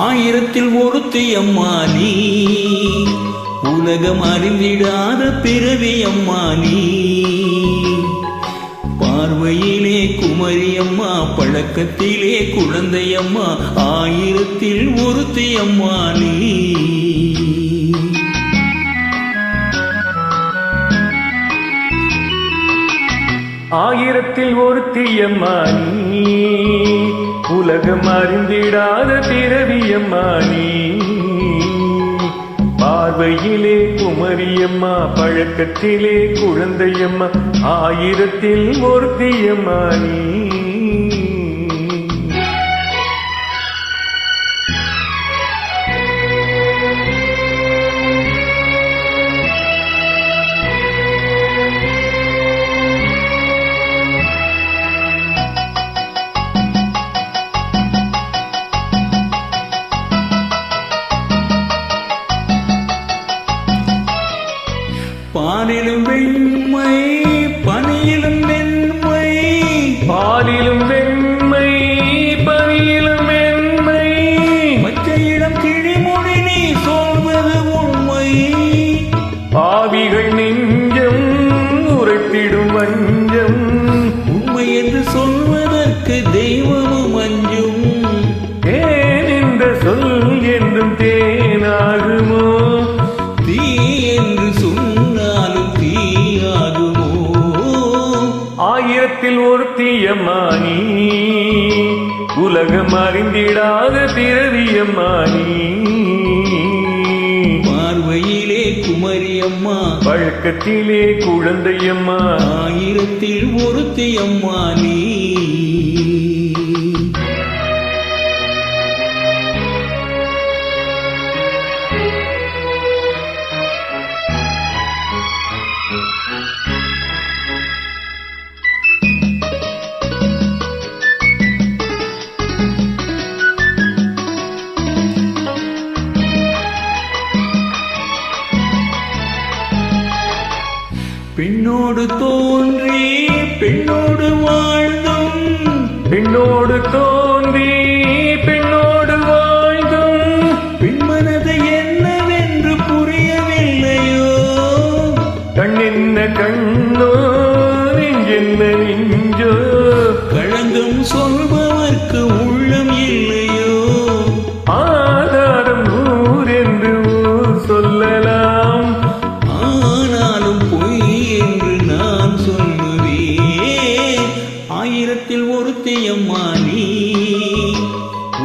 ஆயிரத்தில் ஒருத்தி அம்மா நீ உலகம் அறிந்திடாத பிறவி அம்மா நீ பார்வையிலே குமரியம்மா பழக்கத்திலே குழந்தையம்மா ஆயிரத்தில் ஒருத்தி அம்மா நீ ஆயிரத்தில் ஒருத்தியம்மா நீ உலகம் அறிந்திடாத பிறவியம்மா நீ பார்வையிலே குமரியம்மா பழக்கத்திலே குழந்தையம்மா ஆயிரத்தில் ஒருத்தியம்மா நீ பாலிலும் வெண்மை பனியிலும் வெண்மை பாலிலும் வெண்மை பனியிலும் வெண்மை பச்சையிடம் கிழிமொழி நீ சொல்வது உண்மை. பாவிகள் நெஞ்சம் உரைத்திடும் வஞ்சம் உண்மை என்று சொல்வதற்கு தெய்வமும் அஞ்சும். ஏன் இந்த சொல் என்றும் தேனாகுமோ ஆயிரத்தில் ஒருத்தியம்மா நீ உலகம் அறிந்திடாத பிறவியம்மா நீ பார்வையிலே குமரி அம்மா பழக்கத்திலே குழந்தையம்மா. ஆயிரத்தில் ஒருத்தி அம்மா நீ பெண்ணோடு தோன்றி பெண்ணோடு வாழ்ந்தும். பெண்ணோடு தோன்றி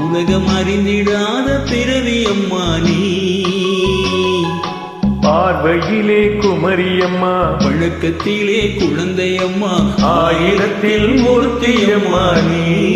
உலகம் அறிந்திடாத பிறவி அம்மா நீ. பார்வையிலே குமரியம்மா பழக்கத்திலே குழந்தை அம்மா. ஆயிரத்தில் ஒருத்தியம்மா நீ.